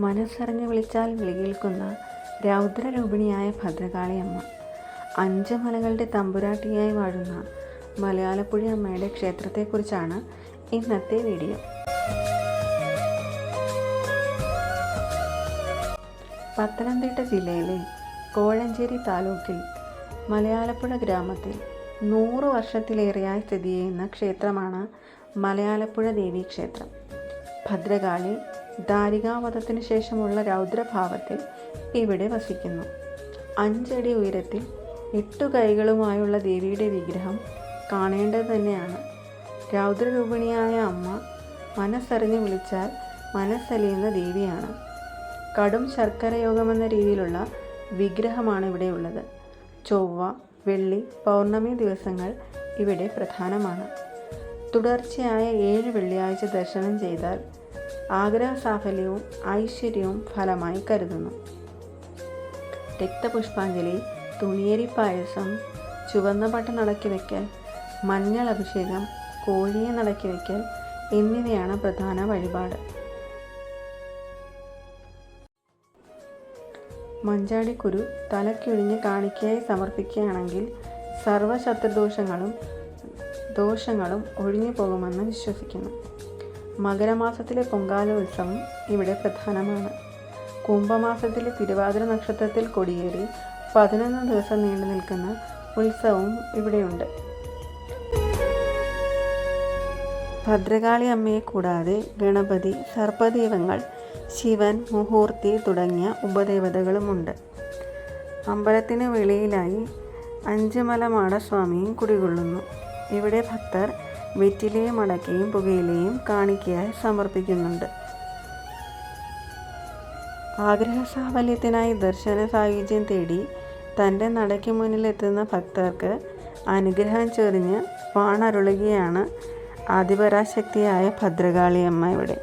മനസ്സറിഞ്ഞ് വിളിച്ചാൽ വിളികേൽക്കുന്ന രൗദ്രരൂപിണിയായ ഭദ്രകാളിയമ്മ. അഞ്ച് മലകളുടെ തമ്പുരാട്ടിയായി വാഴുന്ന മലയാളപ്പുഴി അമ്മയുടെ ക്ഷേത്രത്തെക്കുറിച്ചാണ് ഇന്നത്തെ വീഡിയോ. പത്തനംതിട്ട ജില്ലയിലെ കോഴഞ്ചേരി താലൂക്കിൽ മലയാളപ്പുഴ ഗ്രാമത്തിൽ നൂറ് വർഷത്തിലേറെയായി സ്ഥിതി ചെയ്യുന്ന ക്ഷേത്രമാണ് മലയാളപ്പുഴ ദേവീ ക്ഷേത്രം ഭദ്രകാളി ദാരികാവധത്തിന് ശേഷമുള്ള രൗദ്രഭാവത്തിൽ ഇവിടെ വസിക്കുന്നു. അഞ്ചടി ഉയരത്തിൽ എട്ടു കൈകളുമായുള്ള ദേവിയുടെ വിഗ്രഹം കാണേണ്ടത് തന്നെയാണ്. രൗദ്രരൂപിണിയായ അമ്മ മനസ്സറിഞ്ഞ് വിളിച്ചാൽ മനസ്സലിയുന്ന ദേവിയാണ്. കടും ശർക്കരയോഗമെന്ന രീതിയിലുള്ള വിഗ്രഹമാണ് ഇവിടെയുള്ളത് ചൊവ്വ വെള്ളി പൗർണമി ദിവസങ്ങൾ ഇവിടെ പ്രധാനമാണ്. തുടർച്ചയായ ഏഴ് വെള്ളിയാഴ്ച ദർശനം ചെയ്താൽ ആഗ്രഹ സാഫല്യവും ഐശ്വര്യവും ഫലമായി കരുതുന്നു. രക്തപുഷ്പാഞ്ജലി തുണിയേരി പായസം ചുവന്ന പട്ട് നടക്കി വയ്ക്കൽ മഞ്ഞൾ അഭിഷേകം കോഴിയെ നടക്കി വയ്ക്കൽ എന്നിവയാണ് പ്രധാന വഴിപാട്. മഞ്ചാടിക്കുരു തലക്കൊഴിഞ്ഞ് കാണിക്കയായി സമർപ്പിക്കുകയാണെങ്കിൽ സർവശത്രുദോഷങ്ങളും ദോഷങ്ങളും ഒഴിഞ്ഞു പോകുമെന്ന് വിശ്വസിക്കുന്നു. മകരമാസത്തിലെ പൊങ്കാല ഉത്സവം ഇവിടെ പ്രധാനമാണ്. കുംഭമാസത്തിലെ തിരുവാതിര നക്ഷത്രത്തിൽ കൊടിയേറി പതിനൊന്ന് ദിവസം നീണ്ടു നിൽക്കുന്ന ഉത്സവവും ഇവിടെയുണ്ട്. ഭദ്രകാളി അമ്മയെ കൂടാതെ ഗണപതി സർപ്പദൈവങ്ങൾ ശിവൻ മുഹൂർത്തി തുടങ്ങിയ ഉപദേവതകളുമുണ്ട്. അമ്പലത്തിന് വെളിയിലായി അഞ്ചുമല മാടസ്വാമിയും കുടികൊള്ളുന്നു. ഇവിടെ ഭക്തർ വെറ്റിലയും അടക്കയും പുകയിലയും കാണിക്കയായി സമർപ്പിക്കുന്നുണ്ട്. ആഗ്രഹ സാഫല്യത്തിനായി ദർശന സായുജ്യം തേടി തന്റെ നടയ്ക്ക് മുന്നിലെത്തുന്ന ഭക്തർക്ക് അനുഗ്രഹം ചൊരിഞ്ഞ് വാണരുളുകയാണ് ആദിപരാശക്തിയായ ഭദ്രകാളിയമ്മ ഇവിടെ.